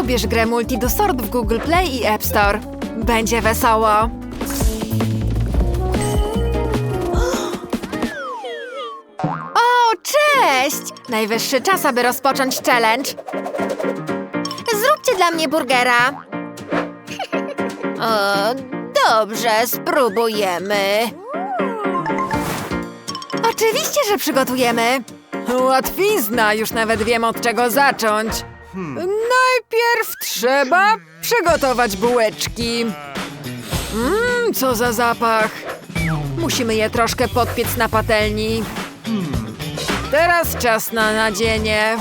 Pobierz grę Multi do Sort w Google Play i App Store. Będzie wesoło. O, cześć! Najwyższy czas, aby rozpocząć challenge. Zróbcie dla mnie burgera. O, dobrze, spróbujemy. Oczywiście, że przygotujemy. Łatwizna, już nawet wiem od czego zacząć. Najpierw trzeba przygotować bułeczki. Mmm, co za zapach. Musimy je troszkę podpiec na patelni. Teraz czas na nadzienie.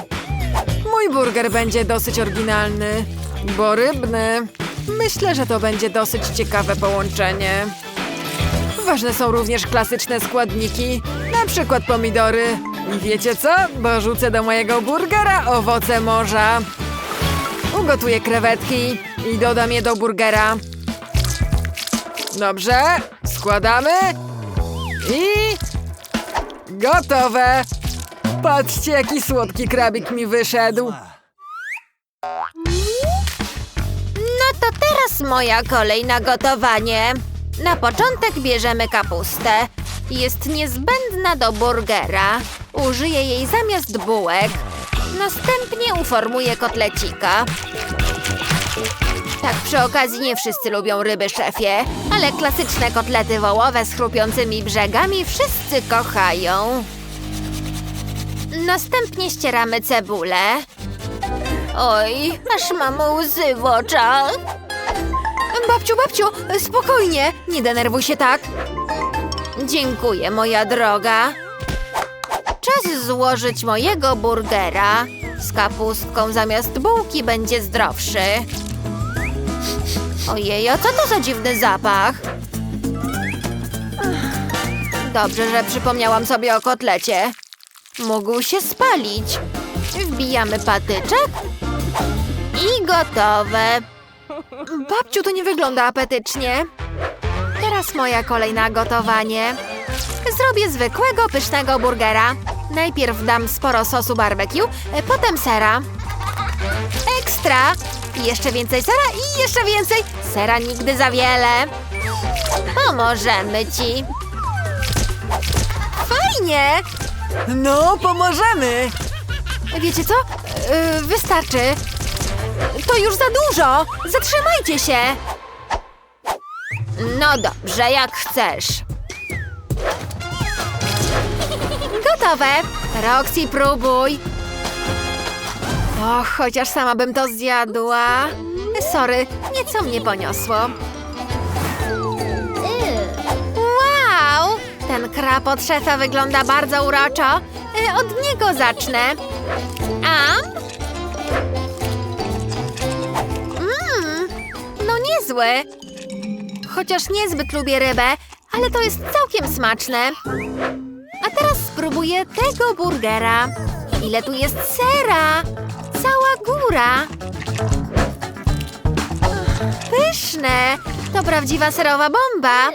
Mój burger będzie dosyć oryginalny, bo rybny. Myślę, że to będzie dosyć ciekawe połączenie. Ważne są również klasyczne składniki, na przykład pomidory. Wiecie co? Dorzucę do mojego burgera owoce morza. Ugotuję krewetki i dodam je do burgera. Dobrze, składamy i gotowe. Patrzcie, jaki słodki krabik mi wyszedł. No to teraz moja kolej na gotowanie. Na początek bierzemy kapustę. Jest niezbędna do burgera. Użyję jej zamiast bułek. Następnie uformuję kotlecika. Tak przy okazji nie wszyscy lubią ryby, szefie, ale klasyczne kotlety wołowe z chrupiącymi brzegami wszyscy kochają. Następnie ścieramy cebulę. Oj, aż mam łzy w oczach. Babciu, babciu, spokojnie, nie denerwuj się tak. Dziękuję, moja droga. Czas złożyć mojego burgera. Z kapustką zamiast bułki będzie zdrowszy. Ojej, a co to za dziwny zapach? Dobrze, że przypomniałam sobie o kotlecie. Mógł się spalić. Wbijamy patyczek i gotowe. Babciu, to nie wygląda apetycznie. Teraz moja kolej na gotowanie. Zrobię zwykłego, pysznego burgera. Najpierw dam sporo sosu barbecue, e, potem sera. Ekstra! Jeszcze więcej sera i jeszcze więcej. Sera nigdy za wiele. Pomożemy ci. Fajnie! No, pomożemy! Wiecie co? Yy, wystarczy. To już za dużo! Zatrzymajcie się! No dobrze, jak chcesz. Gotowe! Roxy, próbuj! Och, chociaż sama bym to zjadła. Sorry, nieco mnie poniosło. Wow! Ten krab od szefa wygląda bardzo uroczo. E, Od niego zacznę. A? Mmm, no niezły. Chociaż niezbyt lubię rybę, ale to jest całkiem smaczne. A teraz spróbuję tego burgera. Ile tu jest sera? Cała góra. Pyszne! To prawdziwa serowa bomba.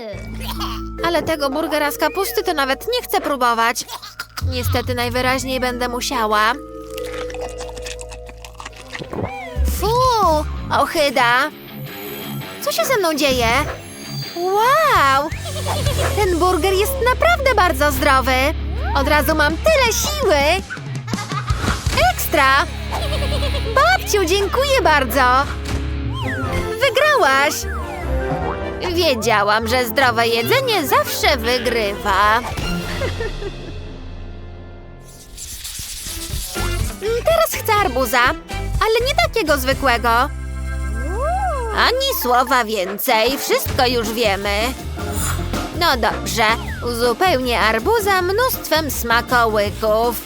Ale tego burgera z kapusty to nawet nie chcę próbować. Niestety najwyraźniej będę musiała. Fu! Ochyda! Co się ze mną dzieje? Wow! Ten burger jest naprawdę bardzo zdrowy. Od razu mam tyle siły. Ekstra! Babciu, dziękuję bardzo. Wygrałaś. Wiedziałam, że zdrowe jedzenie zawsze wygrywa. Teraz chcę arbuza, ale nie takiego zwykłego. Ani słowa więcej, wszystko już wiemy. No dobrze, uzupełnię arbuza mnóstwem smakołyków.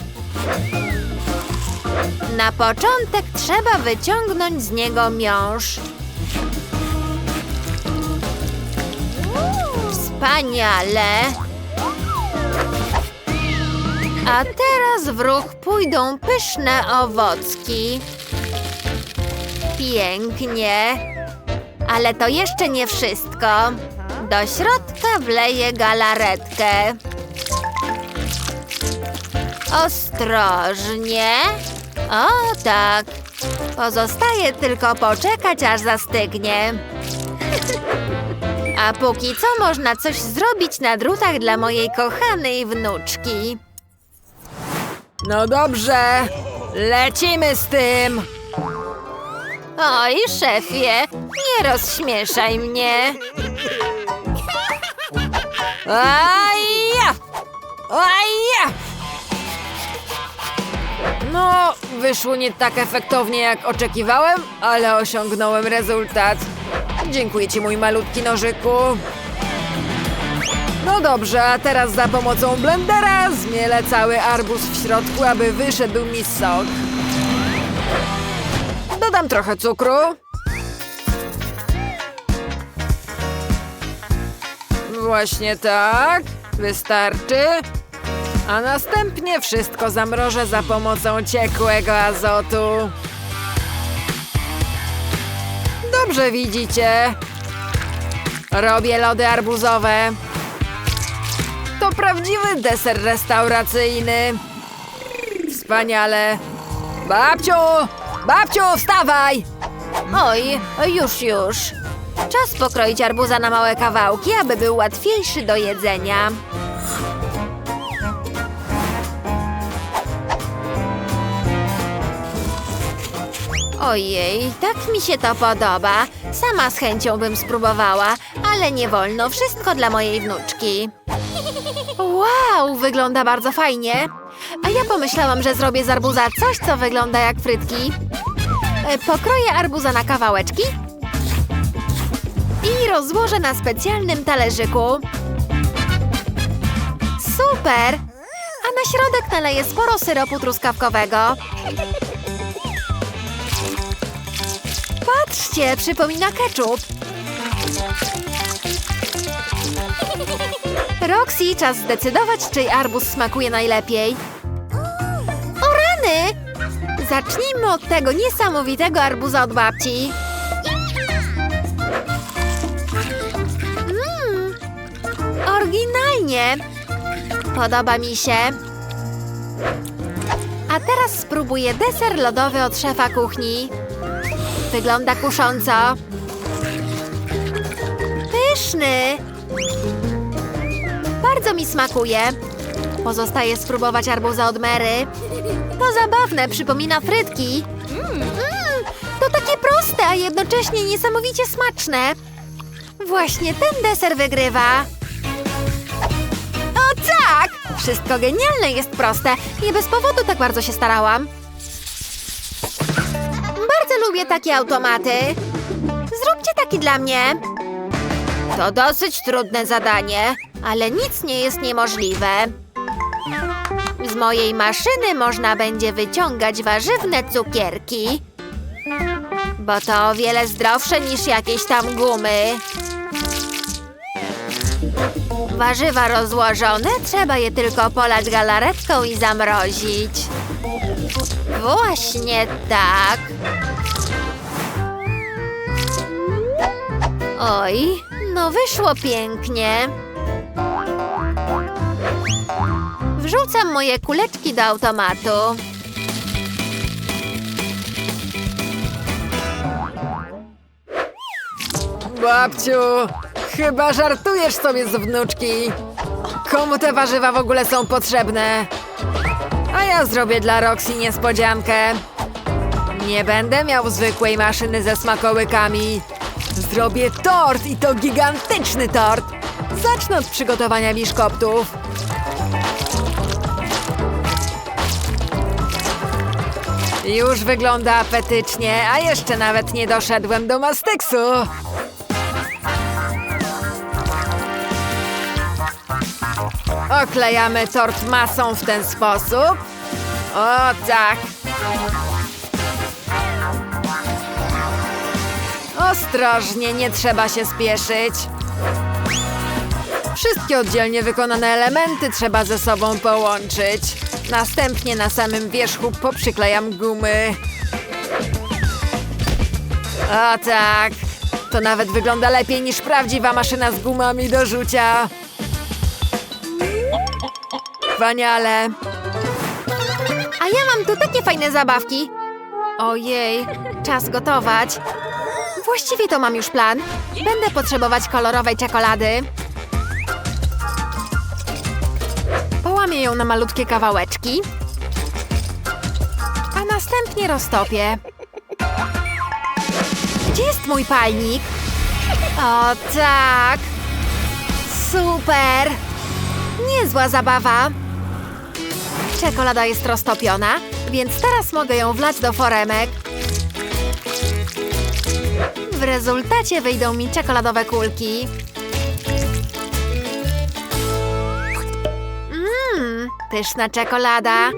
Na początek trzeba wyciągnąć z niego miąższ. Wspaniale! A teraz w ruch pójdą pyszne owocki. Pięknie. Ale to jeszcze nie wszystko. Do środka wleję galaretkę. Ostrożnie. O tak. Pozostaje tylko poczekać, aż zastygnie. A póki co można coś zrobić na drutach dla mojej kochanej wnuczki. No dobrze, lecimy z tym. Oj, szefie, nie rozśmieszaj mnie. Aja! Aja! No, wyszło nie tak efektownie jak oczekiwałem, ale osiągnąłem rezultat. Dziękuję ci, mój malutki nożyku. No dobrze, a teraz za pomocą blendera zmielę cały arbuz w środku, aby wyszedł mi sok. Dodam trochę cukru. Właśnie tak. Wystarczy. A następnie wszystko zamrożę za pomocą ciekłego azotu. Dobrze widzicie. Robię lody arbuzowe. To prawdziwy deser restauracyjny. Wspaniale. Babciu! Babciu, wstawaj! Oj, już, już. Czas pokroić arbuza na małe kawałki, aby był łatwiejszy do jedzenia. Ojej, tak mi się to podoba. Sama z chęcią bym spróbowała, ale nie wolno. Wszystko dla mojej wnuczki. Wow, wygląda bardzo fajnie. A ja pomyślałam, że zrobię z arbuza coś, co wygląda jak frytki. E, Pokroję arbuza na kawałeczki i rozłożę na specjalnym talerzyku. Super! A na środek naleję sporo syropu truskawkowego. Patrzcie, przypomina ketchup. Roxy, czas zdecydować, czyj arbuz smakuje najlepiej. O rany! Zacznijmy od tego niesamowitego arbuza od babci. Oryginalnie. Podoba mi się. A teraz spróbuję deser lodowy od szefa kuchni. Wygląda kusząco. Pyszny. Bardzo mi smakuje. Pozostaje spróbować arbuza od Mary. To zabawne, przypomina frytki. Mmm, to takie proste, a jednocześnie niesamowicie smaczne. Właśnie ten deser wygrywa. Wszystko genialne jest proste. Nie bez powodu tak bardzo się starałam. Bardzo lubię takie automaty. Zróbcie taki dla mnie. To dosyć trudne zadanie, ale nic nie jest niemożliwe. Z mojej maszyny można będzie wyciągać warzywne cukierki. Bo to o wiele zdrowsze niż jakieś tam gumy. Warzywa rozłożone, trzeba je tylko polać galaretką i zamrozić. Właśnie tak. Oj, no wyszło pięknie. Wrzucam moje kuleczki do automatu. Babciu, chyba żartujesz sobie z wnuczki. Komu te warzywa w ogóle są potrzebne? A ja zrobię dla Roxy niespodziankę. Nie będę miał zwykłej maszyny ze smakołykami. Zrobię tort i to gigantyczny tort. Zacznę od przygotowania biszkoptów. Już wygląda apetycznie, a jeszcze nawet nie doszedłem do masteksu. Oklejamy tort masą w ten sposób. O tak. Ostrożnie, nie trzeba się spieszyć. Wszystkie oddzielnie wykonane elementy trzeba ze sobą połączyć. Następnie na samym wierzchu poprzyklejam gumy. O tak. To nawet wygląda lepiej niż prawdziwa maszyna z gumami do rzucia. Wspaniale. A ja mam tu takie fajne zabawki. Ojej, czas gotować. Właściwie to mam już plan. Będę potrzebować kolorowej czekolady. Połamię ją na malutkie kawałeczki, a następnie roztopię. Gdzie jest mój palnik? O tak! Super! Niezła zabawa. Czekolada jest roztopiona, więc teraz mogę ją wlać do foremek. W rezultacie wyjdą mi czekoladowe kulki. Mmm, pyszna czekolada.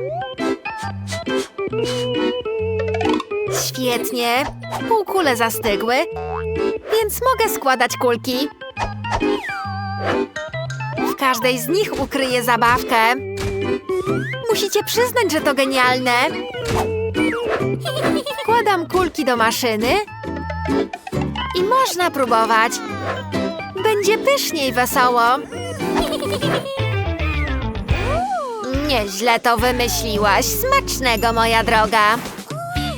Świetnie. Półkule zastygły, więc mogę składać kulki. W każdej z nich ukryję zabawkę. Musicie przyznać, że to genialne. Wkładam kulki do maszyny i można próbować. Będzie pysznie i wesoło. Nieźle to wymyśliłaś. Smacznego, moja droga.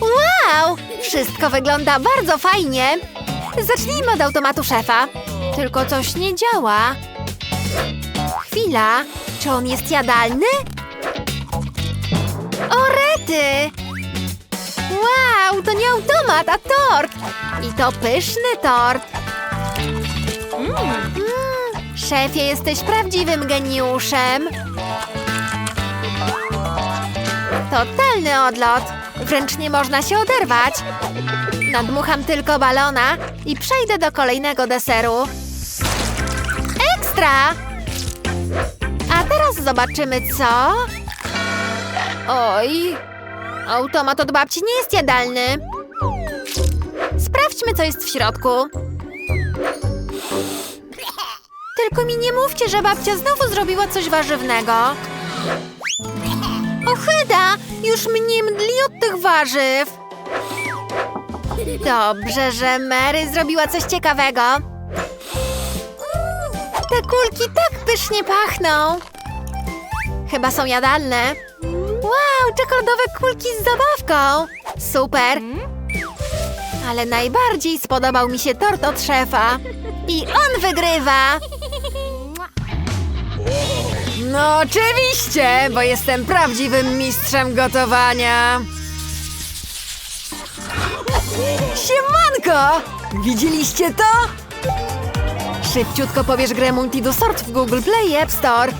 Wow! Wszystko wygląda bardzo fajnie. Zacznijmy od automatu szefa. Tylko coś nie działa. Chwila. Czy on jest jadalny? O, rety! Wow, to nie automat, a tort! I to pyszny tort. Mm, szefie, jesteś prawdziwym geniuszem. Totalny odlot. Wręcz nie można się oderwać. Nadmucham tylko balona i przejdę do kolejnego deseru. Ekstra! A teraz zobaczymy co. Oj, automat od babci nie jest jadalny. Sprawdźmy, co jest w środku. Tylko mi nie mówcie, że babcia znowu zrobiła coś warzywnego. Ochyda! Już mnie mdli od tych warzyw. Dobrze, że Mary zrobiła coś ciekawego. Te kulki tak pysznie pachną. Chyba są jadalne. Wow, czekoladowe kulki z zabawką. Super. Ale najbardziej spodobał mi się tort od szefa. I on wygrywa. No oczywiście, bo jestem prawdziwym mistrzem gotowania. Siemanko! Widzieliście to? Szybciutko pobierz grę Multidusort w Google Play i App Store.